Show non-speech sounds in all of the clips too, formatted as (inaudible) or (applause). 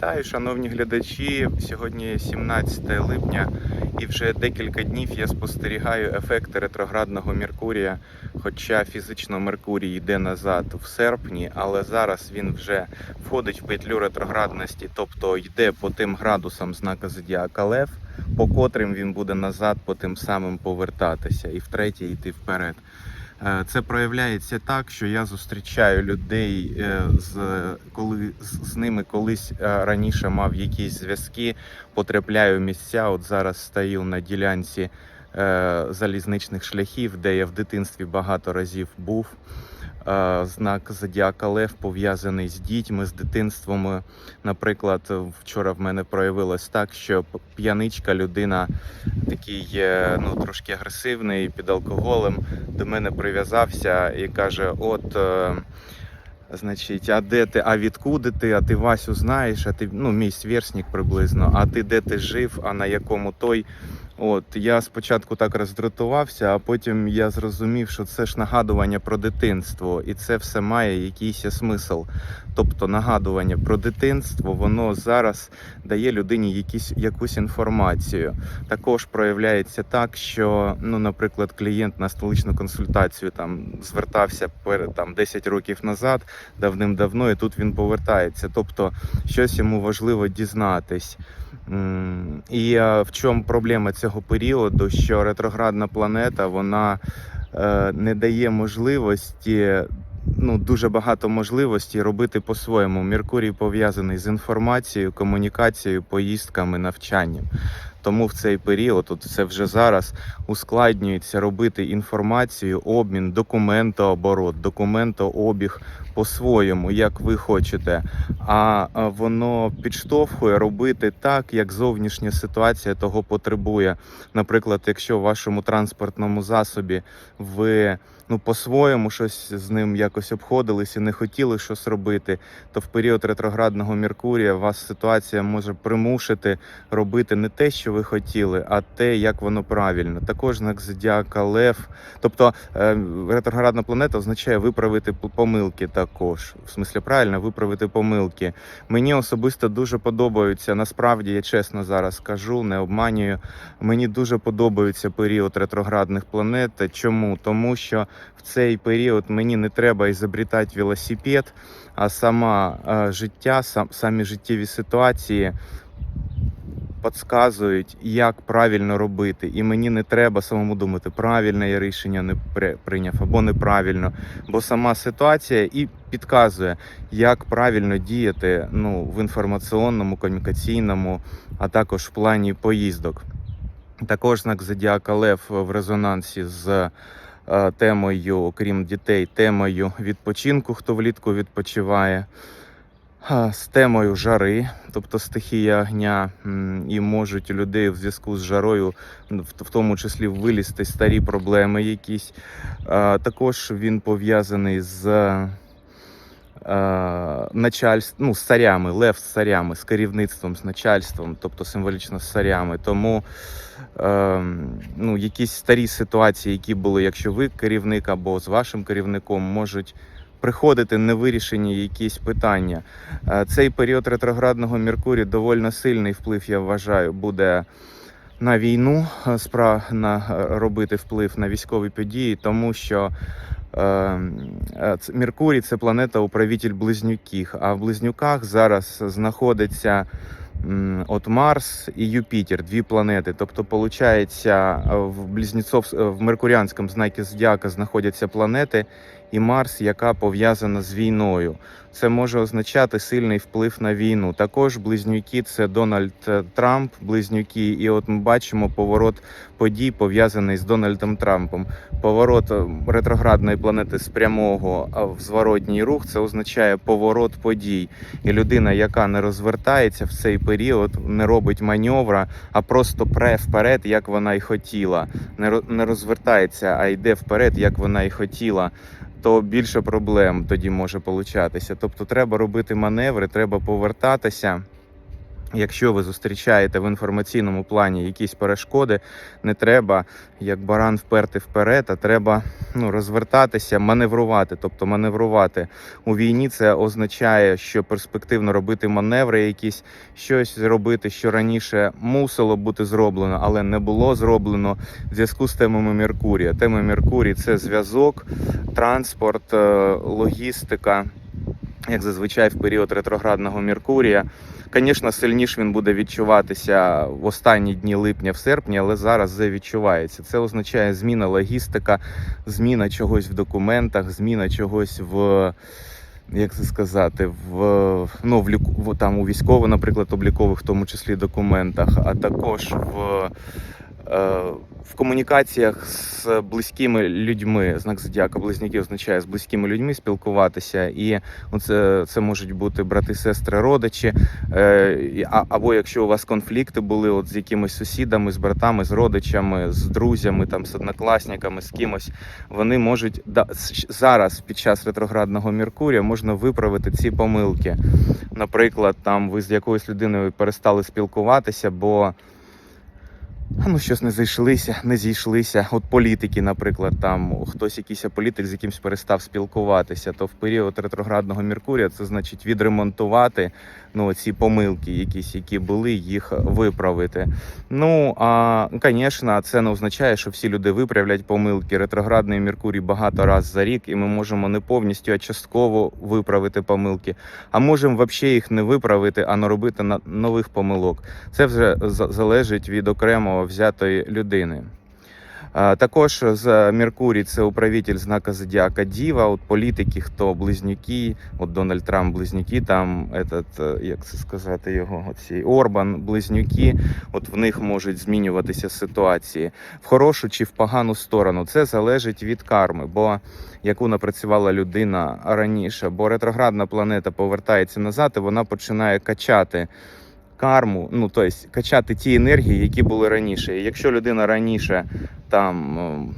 Вітаю, шановні глядачі. Сьогодні 17 липня, і вже декілька днів я спостерігаю ефекти ретроградного Меркурія. Хоча фізично Меркурій йде назад в серпні, але зараз він вже входить в петлю ретроградності, тобто йде по тим градусам знака Зодіака Лев, по котрим він буде назад по тим самим повертатися і втретє йти вперед. Е, Це проявляється так, що я зустрічаю людей, е, з коли з ними колись е, раніше мав якісь зв'язки, потрапляю місця. От зараз стою на ділянці залізничних шляхів, де я в дитинстві багато разів був. Е, Знак Зодіака Лев пов'язаний з дітьми, з дитинством. Наприклад, вчора в мене проявилось так, що п'яничка людина такий е, ну, трошки агресивний під алкоголем до мене прив'язався і каже: От, е, значить, а де ти, а відкуди ти, а ти Васю знаєш, а ти ну, мій сверстник приблизно, а ти де ти жив, а на якому той. От я спочатку так роздратувався, а потім я зрозумів, що це ж нагадування про дитинство, і це все має якийсь смисл. Тобто нагадування про дитинство, воно зараз дає людині якісь, якусь інформацію. Також проявляється так, що, ну, наприклад, клієнт на столичну консультацію там звертався перед там 10 років назад, давним-давно, і тут він повертається. Тобто, щось йому важливо дізнатись. І е, в чому проблема цього періоду? Що ретроградна планета вона е, не дає можливості. Ну, дуже багато можливостей робити по-своєму. Меркурій пов'язаний з інформацією, комунікацією, поїздками, навчанням. Тому в цей період, от це вже зараз, ускладнюється робити інформацію, обмін, документооборот, документообіг по-своєму, як ви хочете. А воно підштовхує робити так, як зовнішня ситуація того потребує. Наприклад, якщо в вашому транспортному засобі ви ну по-своєму щось з ним якось обходились і не хотіли щось робити, то в період ретроградного Меркурія вас ситуація може примусити робити не те, що ви хотіли, а те, як воно правильно. Також знак зодіака Лев. Тобто е, ретроградна планета означає виправити помилки також. В смислі правильно виправити помилки. Мені особисто дуже подобаються. Насправді я чесно зараз кажу, не обманюю. Мені дуже подобається період ретроградних планет. Чому? Тому що в цей період мені не треба ізобрітати велосипед, а сама е, життя, сам, самі життєві ситуації підказують, як правильно робити. І мені не треба самому думати, правильне я рішення не прийняв або неправильно. Бо сама ситуація і підказує, як правильно діяти ну, в інформаційному, комунікаційному, а також в плані поїздок. Також знак Зодіака Лев в резонансі з темою, окрім дітей, темою відпочинку, хто влітку відпочиває, з темою жари, тобто стихія огня, і можуть людей в зв'язку з жарою, в тому числі вилізти старі проблеми якісь. Також він пов'язаний з е, начальств, ну, з царями, лев з царями, з керівництвом, з начальством, тобто символічно з царями. Тому е, ну, якісь старі ситуації, які були, якщо ви керівник або з вашим керівником, можуть приходити невирішені якісь питання. Е, Цей період ретроградного Меркурія доволі сильний вплив, я вважаю, буде. На війну е, спра на е, робити вплив на військові події, тому що е, е, Меркурій це планета управитель близнюків. А в близнюках зараз знаходиться от Марс і Юпітер, дві планети. Тобто, виходить, в близнецов в меркуріанському знакі зодіака знаходяться планети і Марс, яка пов'язана з війною. Це може означати сильний вплив на війну. Також близнюки це Дональд е, Трамп, близнюки, і от ми бачимо поворот подій пов'язаний з Дональдом Трампом. Поворот е, ретроградної планети з прямого в зворотній рух це означає поворот подій. І людина, яка не розвертається в цей період, не робить маневра, а просто пре вперед, як вона й хотіла. Не ро- не розвертається, а йде вперед, як вона й хотіла. То більше проблем тоді може получатися. Тобто треба робити маневри, треба повертатися Якщо ви зустрічаєте в інформаційному плані якісь перешкоди, не треба як баран вперти вперед, а треба ну, розвертатися, маневрувати. Тобто маневрувати у війні це означає, що перспективно робити маневри, якісь щось зробити, що раніше мусило бути зроблено, але не було зроблено в зв'язку з темами Меркурія. Тема Меркурій це зв'язок, транспорт, е, логістика. Як зазвичай в період ретроградного Меркурія. Звісно, сильніше він буде відчуватися в останні дні липня, в серпні, але зараз вже відчувається. Це означає зміна логістика, зміна чогось в документах, зміна чогось в. Як це сказати, в ну в в- там у військово, наприклад, облікових, в тому числі документах, а також в, в комунікаціях з близькими людьми. Знак зодіака близнюки означає з близькими людьми спілкуватися, і це, це можуть бути брати, сестри, родичі. Е, або якщо у вас конфлікти були от з якимись сусідами, з братами, з родичами, з друзями, там з однокласниками, з кимось, вони можуть зараз під час ретроградного Меркурія можна виправити ці помилки. Наприклад, там ви з якоюсь людиною перестали спілкуватися, бо ну щось не зайшлися, не зійшлися. От політики, наприклад, там хтось якийсь політик з якимсь перестав спілкуватися, то в період ретроградного Меркурія це значить відремонтувати ну ці помилки, якісь які були, їх виправити. Ну а звісно, це не означає, що всі люди виправлять помилки. Ретроградний Меркурій багато раз за рік, і ми можемо не повністю, а частково виправити помилки. А можемо взагалі їх не виправити, а наробити на нових помилок. Це вже залежить від окремо взятої людини. Також з Меркурій це управитель знака зодіака Діва. От політики, хто близнюки, от Дональд Трамп близнюки, там этот, е, як це сказати його, оці Орбан, близнюки. От в них можуть змінюватися ситуації в хорошу чи в погану сторону. Це залежить від карми, бо яку напрацювала людина раніше. Бо ретроградна планета повертається назад, і вона починає качати карму, ну тобто качати ті енергії, які були раніше. І якщо людина раніше там ем,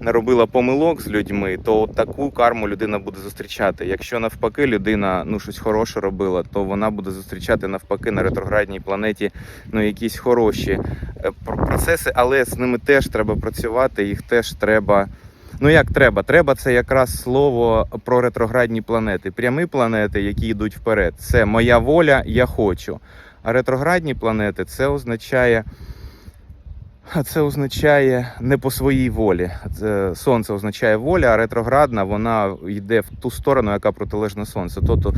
наробила помилок з людьми, то таку карму людина буде зустрічати. Якщо навпаки людина ну щось хороше робила, то вона буде зустрічати навпаки на ретроградній планеті ну якісь хороші е, процеси, але з ними теж треба працювати, їх теж треба. Ну як треба? Треба це якраз слово про ретроградні планети. Прямі планети, які йдуть вперед. Це моя воля, я хочу. А ретроградні планети це означає. Це означає не по своїй волі. Це сонце означає воля, а ретроградна вона йде в ту сторону, яка протилежна сонцю. Тобто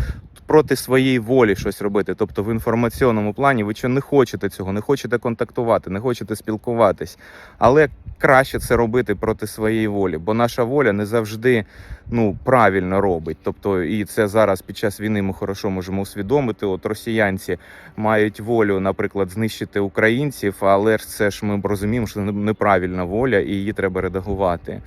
проти своєї волі щось робити. Тобто в інформаційному плані ви що не хочете цього, не хочете контактувати, не хочете спілкуватись. Але краще це робити проти своєї волі, бо наша воля не завжди ну правильно робить. Тобто, і це зараз під час війни ми хорошо можемо усвідомити. От росіянці мають волю, наприклад, знищити українців, але ж це ж ми розуміємо, що це неправильна воля, і її треба редагувати.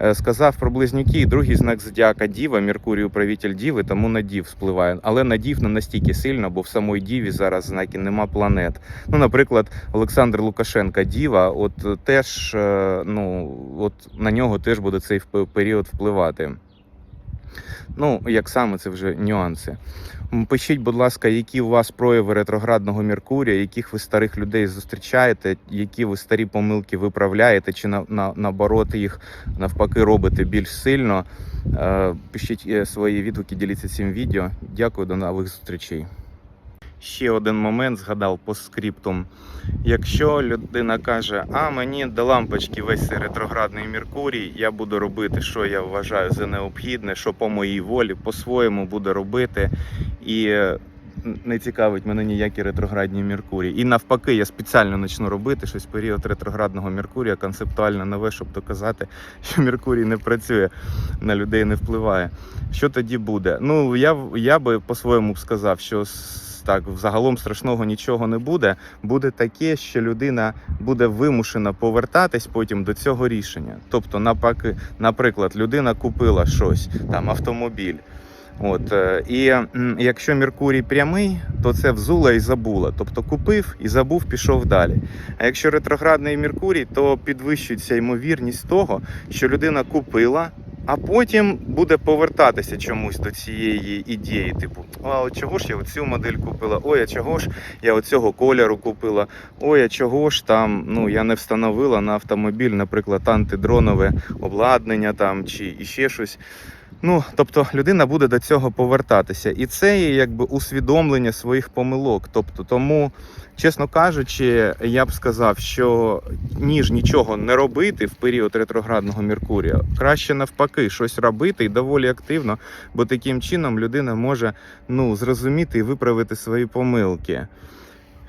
Е, Сказав про близнюки, другий знак зодіака Діва, Меркурій управитель Діви, тому на Дів впливає. Але на Дів не настільки сильно, бо в самої Діві зараз знаки нема планет. Ну, наприклад, Олександр Лукашенка Діва, от теж е, ну, от на нього теж буде цей період впливати. Ну, як саме це вже нюанси. Пишіть, будь ласка, які у вас прояви ретроградного Меркурія, яких ви старих людей зустрічаєте, які ви старі помилки виправляєте, чи на, на, наоборот їх навпаки робите більш сильно. Е, Пишіть е, свої відгуки, діліться цим відео. Дякую, до нових зустрічей. Ще один момент згадав по скриптум. Якщо людина каже, а мені до лампочки весь цей ретроградний Меркурій, я буду робити, що я вважаю за необхідне, що по моїй волі, по-своєму буду робити. І е, не цікавить мене ніякі ретроградні Меркурій. І навпаки, я спеціально почну робити щось період ретроградного Меркурія, концептуально нове, щоб доказати, (laughs) що Меркурій не працює, на людей не впливає. Що тоді буде? Ну я, я би по-своєму сказав, що так взагалом страшного нічого не буде. Буде таке, що людина буде вимушена повертатись потім до цього рішення. Тобто, напаки, наприклад, людина купила щось, там автомобіль. От е, і якщо Меркурій прямий, то це взула і забула. Тобто купив і забув, пішов далі. А якщо ретроградний Меркурій, то підвищується ймовірність того, що людина купила, А потім буде повертатися чомусь до цієї ідеї, типу, а от чого ж я оцю модель купила? Ой, а чого ж я оцього кольору купила? Ой, а чого ж там ну я не встановила на автомобіль, наприклад, антидронове обладнання там чи іще щось. Ну, тобто людина буде до цього повертатися. І це є якби усвідомлення своїх помилок. Тобто, тому, чесно кажучи, я б сказав, що ніж нічого не робити в період ретроградного Меркурія, краще навпаки, щось робити і доволі активно, бо таким чином людина може ну, зрозуміти і виправити свої помилки.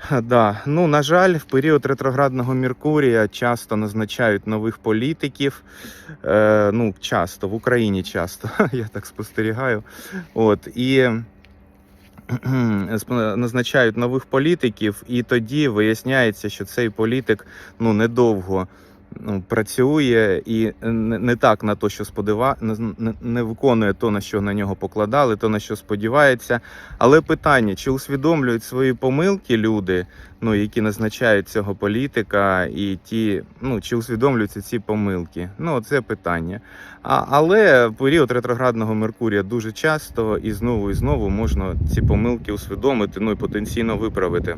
(laughs) Да. Ну, на жаль, в період ретроградного Меркурія часто назначають нових політиків. Е, ну, часто, в Україні часто, (laughs) я так спостерігаю. От, і (clears throat) назначають нових політиків, і тоді виясняється, що цей політик ну, недовго ну, працює і не, так на то, що сподива... не виконує то, на що на нього покладали, то на що сподівається. Але питання: чи усвідомлюють свої помилки люди, ну, які назначають цього політика, і ті, ну, чи усвідомлюються ці помилки? Ну, це питання. А, але період ретроградного Меркурія дуже часто і знову і знову можна ці помилки усвідомити, ну і потенційно виправити.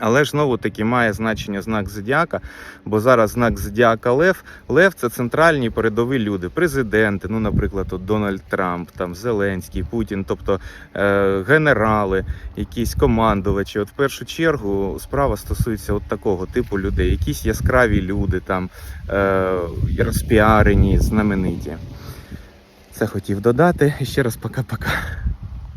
Але ж знову таки має значення знак зодіака, бо зараз знак зодіака Лев. Лев це центральні передові люди, президенти, ну, наприклад, от Дональд Трамп, там Зеленський, Путін, тобто е, генерали, якісь командувачі. От в першу чергу справа стосується от такого типу людей, якісь яскраві люди, там е, розпіарені, знамениті. Це хотів додати. І ще раз пока-пока.